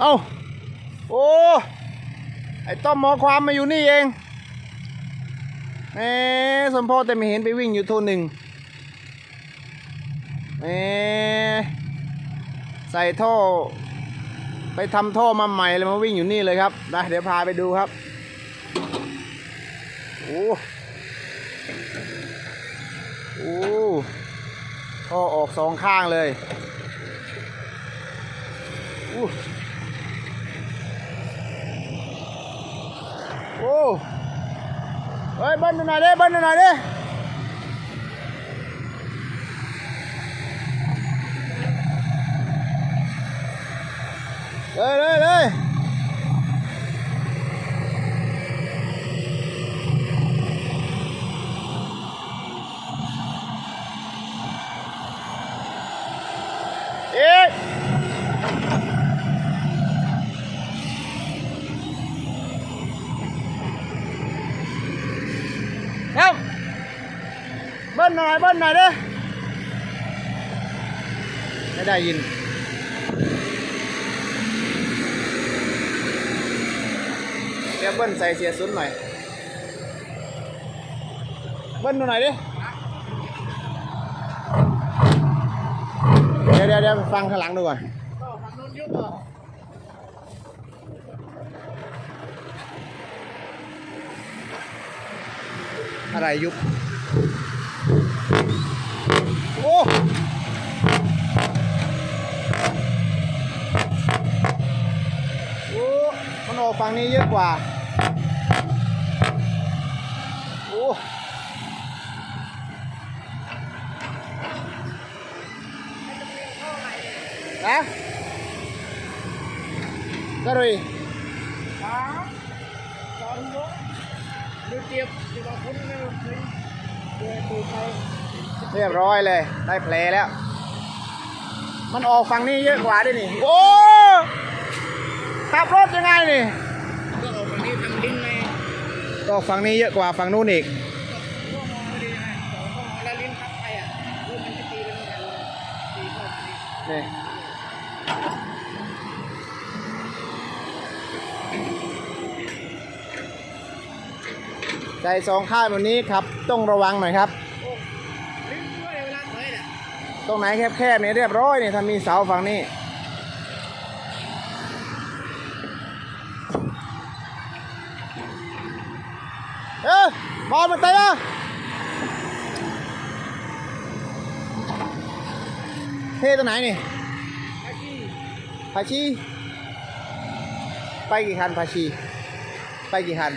เอ้า โอ้ ไอ้ต้อมหมอความมาอยู่นี่เองแหมสมพ่อแต่ไม่เห็นไปวิ่งอยู่โทนหนึ่งแหมใส่ท่อ ไปทำท่อมาใหม่เลยมาวิ่งอยู่นี่เลยครับนะเดี๋ยวพาไปดูครับ โอ้โอ้ท่อออกสองข้างเลยอู้โอ้ เฮ้ยเบิ้ลดูหน่อยดิเบิ้ลดูหน่อยดิ เบิ้ลหน่อยเบิ้ลหน่อยดิไม่ได้ยินเดี๋ยวเบิ้ลใส่เสียสุนหน่อย เบิ้ลดูหน่อยดิ เดี๋ยวเดี๋ยวเดี๋ยวฟังข้างหลังดูก่อนอะไรยุบ โอ้ โอ้ มันออก ฝั่งนี้เยอะกว่า โอ้นะก็เลยตอนยกดูเจ็บที่เราคุ้นไม่รู้สึกเดือดตูไปเรียบร้อยเลย ได้แผลแล้ว มันออกฝั่งนี้เยอะกว่าด้วยนี่ โอ้ขับรถยังไงนี่ ก็ออกฝั่งนี้ทางดิ้นไง ก็ฝั่งนี้เยอะกว่าฝั่งนู้นอีกก็มองไม่ดีไงสองก็มองแล้วลิ้นทับไปอะรถมันจะตีเป็นไงเลยตีเข้าตีนี่ใจสองข้างแบบนี้ครับต้องระวังหน่อยครับโอ้ลิ้นด้วยเวลาถอยอะตรงไหนแคบๆเนี่ยเรียบร้อยเนี่ยถ้ามีเสาฝั่งนี้ เอ้ยบอลมันเตะอะเท่ตัวไหนนี่ไอ้ที่พาชีไปกี่คันพาชีไปกี่คัน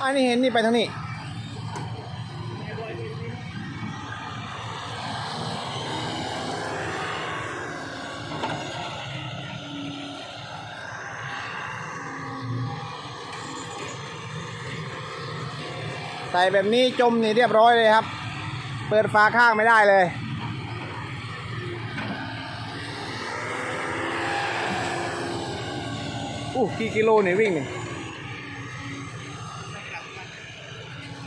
อันนี้เห็นนี่ไปทางนี้ ไอ้บอยลิ้นลิ้น ใส่แบบนี้จมนี่เรียบร้อยเลยครับ เปิดฝาข้างไม่ได้เลย อู้กี่กิโลเนี่ยวิ่งนี่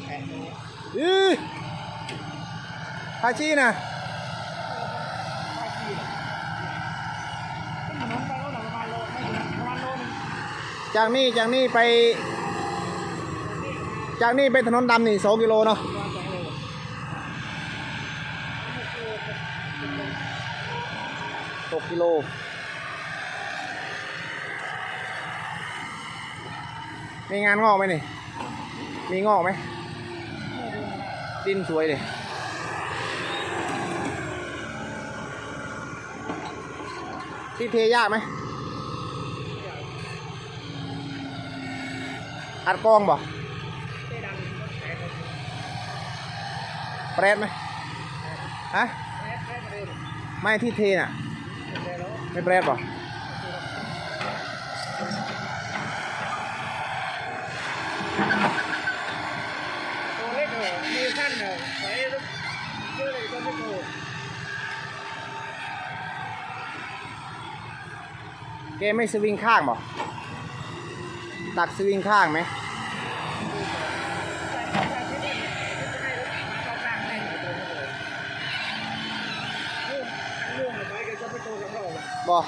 แปะโลอือพาชีนะไอ้ที่ขึ้นถนนไปก็หน่อยประจากนี่จากนี่ไป จากนี่ไปถนนดำนี่สองกิโลเนาะสองโลหกกิโลมีงานงอกไหมนี่ มีงอกไหม ดินสวยเลยที่เทยากไหม อัดกองบ่ เต้ดันรถแตกเลย เปรตไหมฮะไม่ที่เทน่ะ ไม่เปรตหรอเกมไม่สวิงข้างบอกตักสวิงข้างไหม ล่วงไปก็จะไปโตกั บเราบ่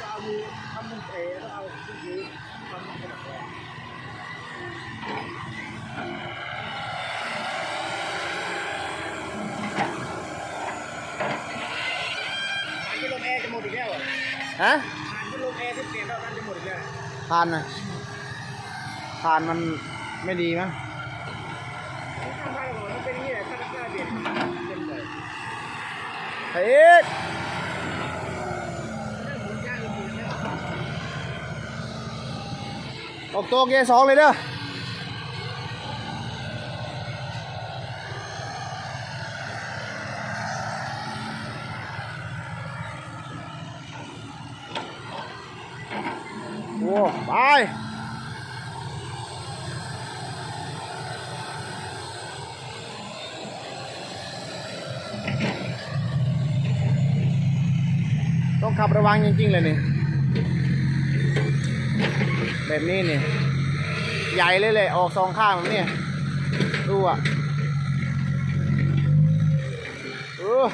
จะเอามืคือทำเป็นเตะแล้วเอาขึ้นยืนทำเป็นกระดาษแดงอันที่ลงแอร์จะหมดอีกแล้วอะฮะอันที่ลงแอร์ที่เปลี่ยนแล้วกันจะหมดอีกแล้วทานนะทานมันไม่ดีมั้งข้างบ้านของมันเป็นอย่างนี้แหละถ้าไม่กล้าเปลี่ยนเต็มเลยเฮ้ย ถ้าหมุนยากจริงๆเนี่ย ออกตัวเกียร์สองเลยเด้อโอ้ไปต้องขับระวังจริงๆเลยนี่ แบบนี้นี่ ใหญ่เลยเลยออกสองข้างแบบนี้ดูอะเออ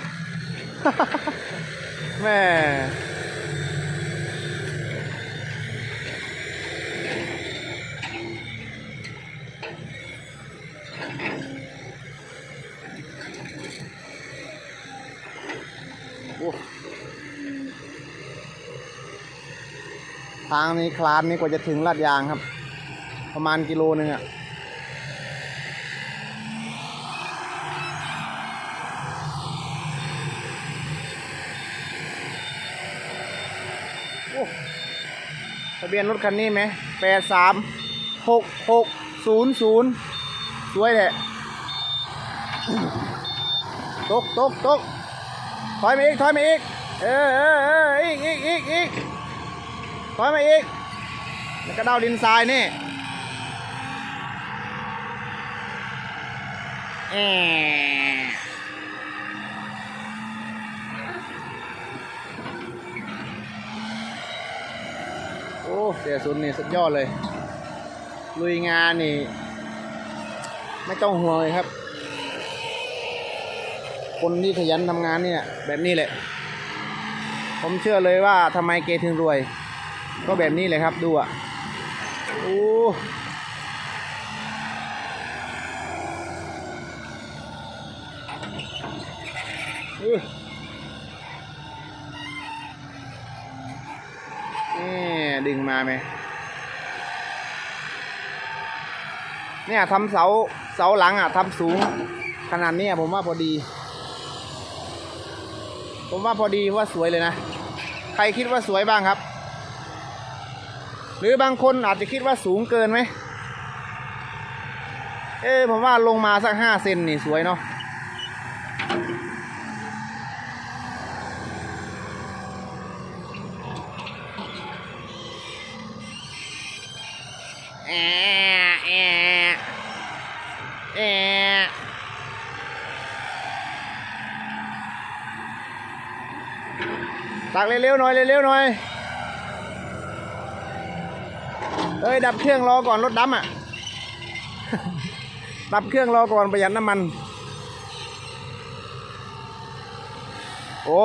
แม่ ทางนี้คลานนี้กว่าจะถึงลาดยางครับ ประมาณกิโลหนึ่งอะทะเบียนรถคันนี้ไหมแปดสามหกหกศูนย์ศูนย์สวยแหละตกตกตกถอยมาอีก ถอยมาอีก เออเออเอออีกอีกอีกอีก ถอยมาอีก แล้วก็เด้าดินทรายนี่แอโอ้เสียสุดนี่สุดยอดเลย ลุยงานนี่ ไม่ต้องห่วงเลยครับ คนที่ขยันทำงานเนี่ยแบบนี้แหละ ผมเชื่อเลยว่าทำไมเกถึงรวย ก็แบบนี้เลยครับดูอะโอ้นี่ดึงมาไหมเนี่ยทำเสาเสาหลังอะทำสูง ขนาดนี้ผมว่าพอดี ผมว่าพอดีว่าสวยเลยนะ ใครคิดว่าสวยบ้างครับ รือบางคนอาจจะคิดว่าสูงเกินไหม เอ้ผมว่าลงมาสักห้าเซนนี่สวยเนาะแอะแอะแอะตักเร็วๆหน่อยเร็วๆหน่อย เอ้ยดับเครื่องรอก่อนรถดำอะ ดับเครื่องรอก่อนประหยัดน้ำมัน โอ้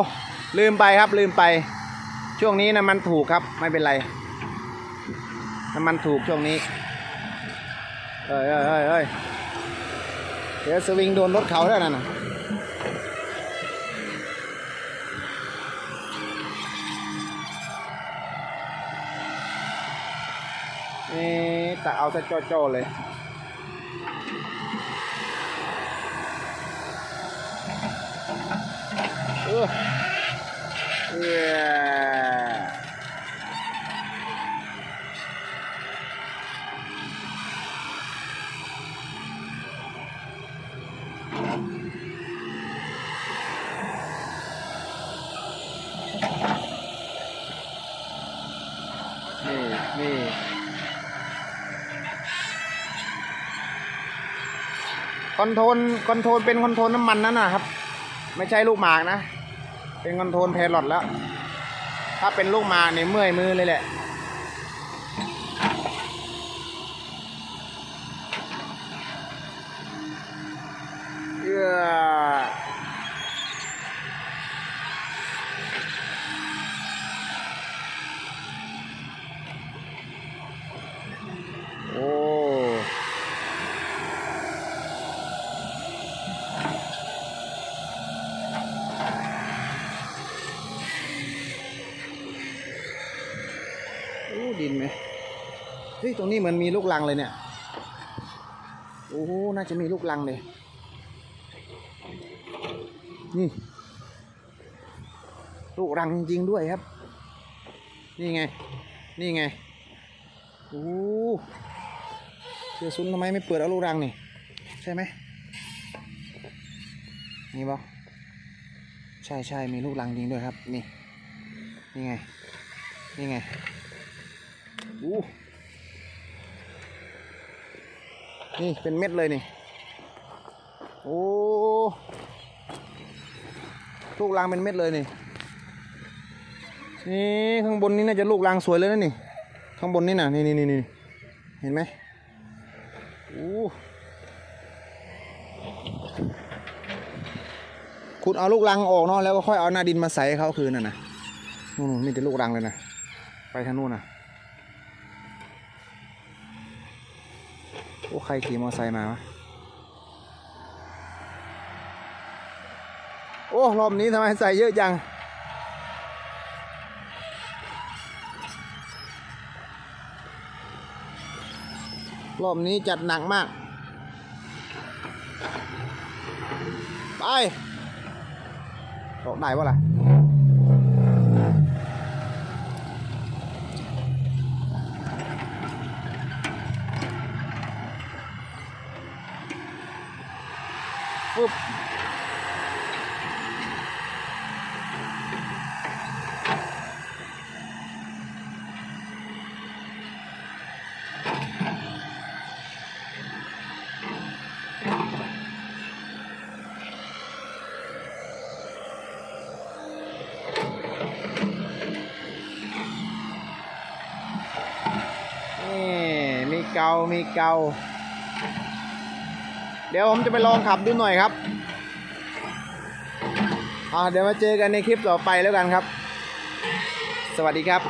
ลืมไปครับลืมไป ช่วงนี้น้ำมันถูกครับ ไม่เป็นไร น้ำมันถูกช่วงนี้เอ้ยเอ้ยเอ้ยเอ้ยเดี๋ยวสวิงโดนรถเขาแล้วนั่นน่ะ นี่ตักเอาซะจ่อๆเลยเออเออนี่นี่ คอนโทรลคอนโทรลเป็นคอนโทรลน้ำมันนั่นนะครับ ไม่ใช่ลูกหมากนะ เป็นคอนโทรลเพรลอดแล้ว ถ้าเป็นลูกหมากเนี่ยเมื่อยมือเลยแหละ ดินไหมเฮ้ยตรงนี้เหมือนมีลูกลังเลยเนี่ยโอ้น่าจะมีลูกลังเลยนี่ลูกรังจริงด้วยครับ นี่ไง นี่ไงโอ้เสือซุนทำไมไม่เปิดเอาลูกรังนี่ ใช่ไหมนี่ปะใช่ใช่มีลูกรังจริงด้วยครับ นี่ นี่ไง นี่ไง นี่เป็นเม็ดเลยนี่ โอ้ลูกรังเป็นเม็ดเลยนี่ นี่ข้างบนนี่น่าจะลูกรังสวยเลยนะนี่ ข้างบนนี่น่ะ นี่นี่นี่เห็นไหมโอ้ขุดเอาลูกรังออกเนาะแล้วก็ค่อยเอาหน้าดินมาใส่ให้เขาคืนน่ะนะนู่นๆมีแต่ลูกรังเลยนะ ไปทางนู้นนะ โอ้ใครขี่มอเตอร์ไซค์มาวะโอ้รอบนี้ทำไมใส่เยอะจัง รอบนี้จัดหนักมาก ไปออกได้ปะล่ะ ปุ๊บนี่มีเกามีเกา เดี๋ยวผมจะไปลองขับดูหน่อยครับอ่าเดี๋ยวมาเจอกันในคลิปต่อไปแล้วกันครับ สวัสดีครับ